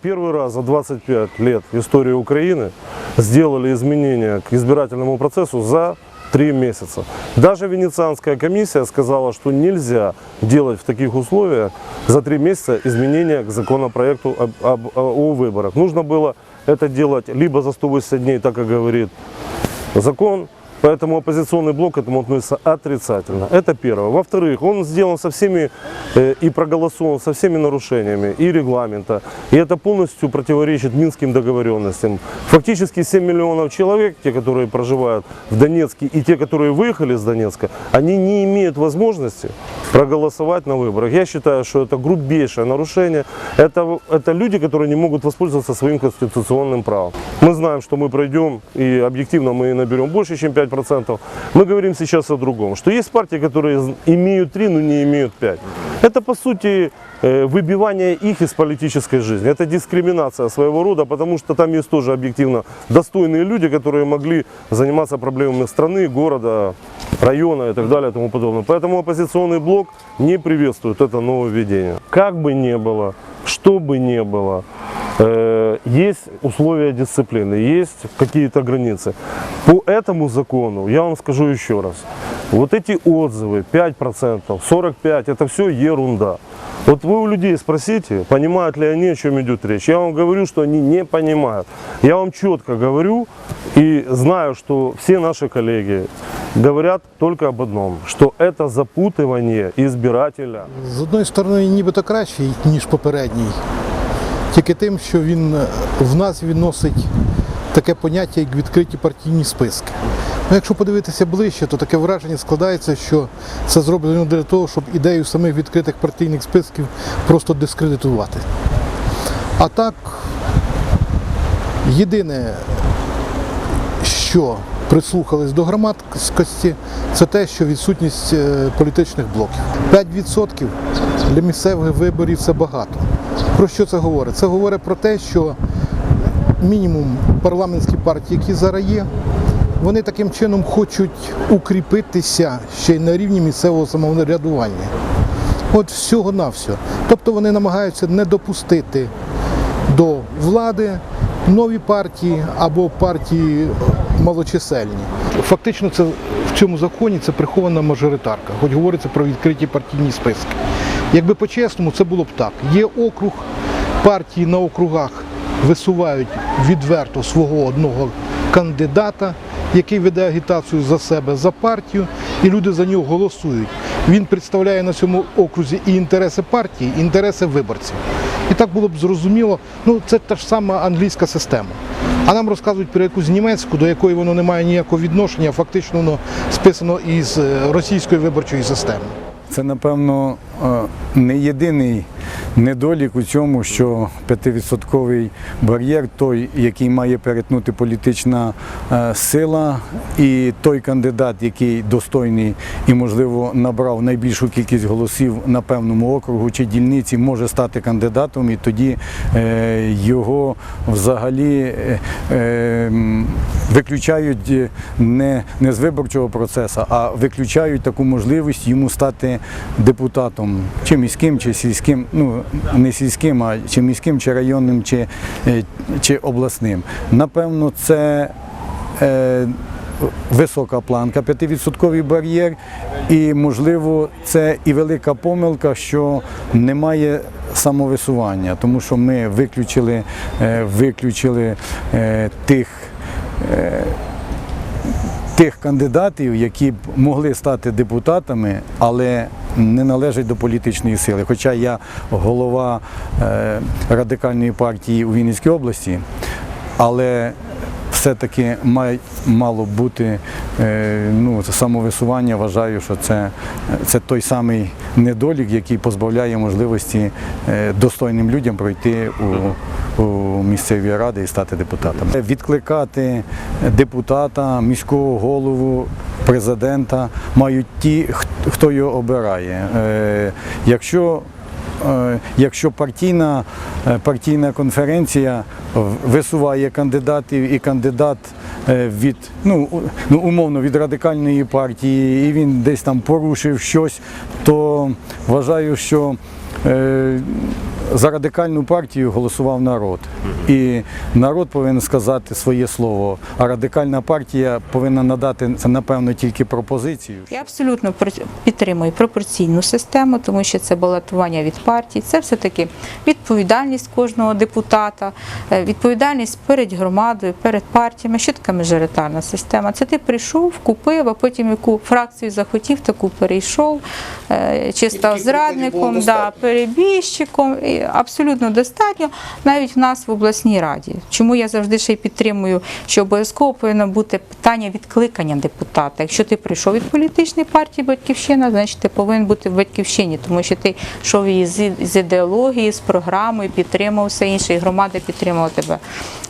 первый раз за 25 лет истории Украины сделали изменения к избирательному процессу за три месяца. Даже Венецианская комиссия сказала, что нельзя делать в таких условиях за три месяца изменения к законопроекту об- об- о выборах. Нужно было это делать либо за 180 дней, так как говорит закон, поэтому оппозиционный блок этому относится отрицательно. Это первое. Во-вторых, он сделан со всеми э, и проголосован со всеми нарушениями и регламента, и это полностью противоречит минским договоренностям. Фактически 7 миллионов человек, те, которые проживают в Донецке, и те, которые выехали из Донецка, они не имеют возможности проголосовать на выборах. Я считаю, что это грубейшее нарушение. Это, это люди, которые не могут воспользоваться своим конституционным правом. Мы знаем, что мы пройдем, и объективно мы наберем больше, чем 5%. Мы говорим сейчас о другом, что есть партии, которые имеют 3, но не имеют 5. Это, по сути, э, выбивание их из политической жизни. Это дискриминация своего рода, потому что там есть тоже объективно достойные люди, которые могли заниматься проблемами страны, города, района и так далее и тому подобное. Поэтому оппозиционный блок не приветствует это нововведение. Как бы ни было, что бы ни было, есть условия дисциплины, есть какие-то границы. По этому закону, я вам скажу еще раз, вот эти отзывы 5%, 45% это все ерунда. Вот вы у людей спросите, понимают ли они, о чем идет речь. Я вам говорю, что они не понимают. Я вам четко говорю и знаю, что все наши коллеги говорят только об одном, что это запутывание избирателя. З одної сторони, нібито кращий, ніж попередній, Тільки тим, що він е, в назві носить таке поняття, як відкриті партійні списки. Ну, якщо подивитися ближче, то таке враження складається, що це зроблено для того, щоб ідею самих відкритих партійних списків просто дискредитувати. А так, єдине, що прислухались до громадськості, це те, що відсутність е, політичних блоків. 5% для місцевих виборів це багато. Про що це говорить? Це говорить про те, що мінімум парламентські партії, які зараз є, вони таким чином хочуть укріпитися ще й на рівні місцевого самоврядування. От всього-навсього. Тобто вони намагаються не допустити до влади нові партії або партії малочисельні. Фактично, це в цьому законі це прихована мажоритарка, хоч говориться про відкриті партійні списки. Якби по-чесному, це було б так. Є округ, партії на округах висувають відверто свого одного кандидата, який веде агітацію за себе, за партію, і люди за нього голосують. Він представляє на цьому окрузі і інтереси партії, і інтереси виборців. І так було б зрозуміло, ну це та ж сама англійська система. А нам розказують про якусь німецьку, до якої воно не має ніякого відношення, фактично воно списано із е, російської виборчої системи. Це, напевно, е, не єдиний недолік у цьому, що 5% бар'єр, той, який має перетнути політична е, сила, і той кандидат, який достойний і, можливо, набрав найбільшу кількість голосів на певному округу чи дільниці, може стати кандидатом, і тоді е, його взагалі виключають не з виборчого процесу, а виключають таку можливість йому стати депутатом, чи міським, чи сільським, ну не сільським, а чи міським, чи районним, чи, е, чи обласним. Напевно, це е, висока планка, 5% бар'єр, і можливо це і велика помилка, що немає самовисування, тому що ми виключили, е, виключили е, тих. Тих кандидатів, які б могли стати депутатами, але не належать до політичної сили. Хоча я голова е, радикальної партії у Вінницькій області, але все-таки мало бути е, ну, самовисування. Вважаю, що це, це той самий недолік, який позбавляє можливості е, достойним людям пройти у, у місцеві ради і стати депутатами. Відкликати депутата, міського голову, президента мають ті, хто його обирає. Е, Якщо Е, Якщо партійна, е, партійна конференція висуває кандидатів і кандидат від ну, ну умовно від радикальної партії, і він десь там порушив щось, то вважаю, що за радикальну партію голосував народ. І народ повинен сказати своє слово. А радикальна партія повинна надати це, напевно, тільки пропозицію. Я абсолютно про- підтримую пропорційну систему, тому що це балотування від партій. Це все-таки відповідальність кожного депутата, е, відповідальність перед громадою, перед партіями. Що таке мажоритарна система? Це ти прийшов, купив, а потім яку фракцію захотів, таку перейшов, е, чи став зрадником, да, перебіжчиком. І Абсолютно достатньо навіть в нас в обласній раді. Чому я завжди ще й підтримую, що обов'язково повинно бути питання відкликання депутата. Якщо ти прийшов від політичної партії Батьківщина, значить ти повинен бути в батьківщині, тому що ти йшов її з, ідеології, з програмою, підтримав все інше, і громада підтримала тебе.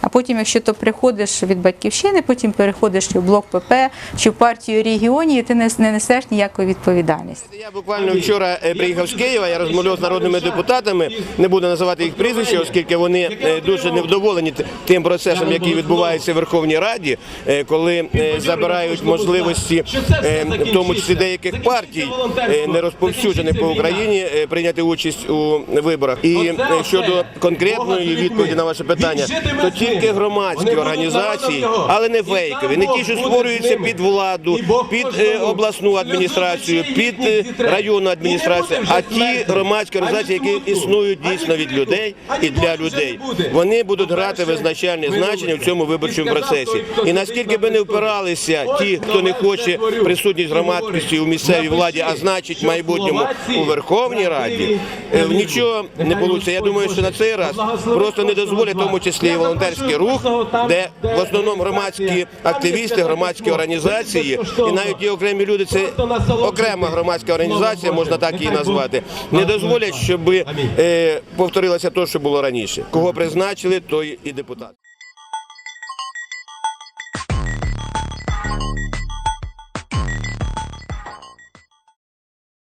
А потім, якщо ти приходиш від батьківщини, потім переходиш в блок ПП, чи в партію регіонів, і ти не, не несеш ніякої відповідальності. Я буквально вчора е, приїхав з Києва, я розмовляв з народними депутатами, не буду називати їх прізвища, оскільки вони е, дуже невдоволені тим процесом, який відбувається в Верховній Раді, е, коли е, забирають можливості, в тому числі деяких партій, не розповсюджених по Україні, прийняти участь у виборах. І щодо конкретної відповіді на ваше питання, то тільки громадські організації, але не фейкові, не ті, що створюються під владу, під обласну адміністрацію, під районну адміністрацію, а ті громадські організації, які існують дійсно від людей і для людей, вони будуть грати визначальне значення в цьому виборчому процесі. І наскільки би не впиралися ті, хто не хоче присутність громадськості у місцевій владі, а значить в майбутньому у Верховній Раді, е, нічого не вийде. Я думаю, що на цей раз просто не дозволять, в тому числі і волонтерський рух, де в основному громадські активісти, громадські організації, і навіть ті окремі люди, це окрема громадська організація, можна так її назвати, не дозволять, щоб е, повторилося те, що було раніше. Кого призначили, той і депутат.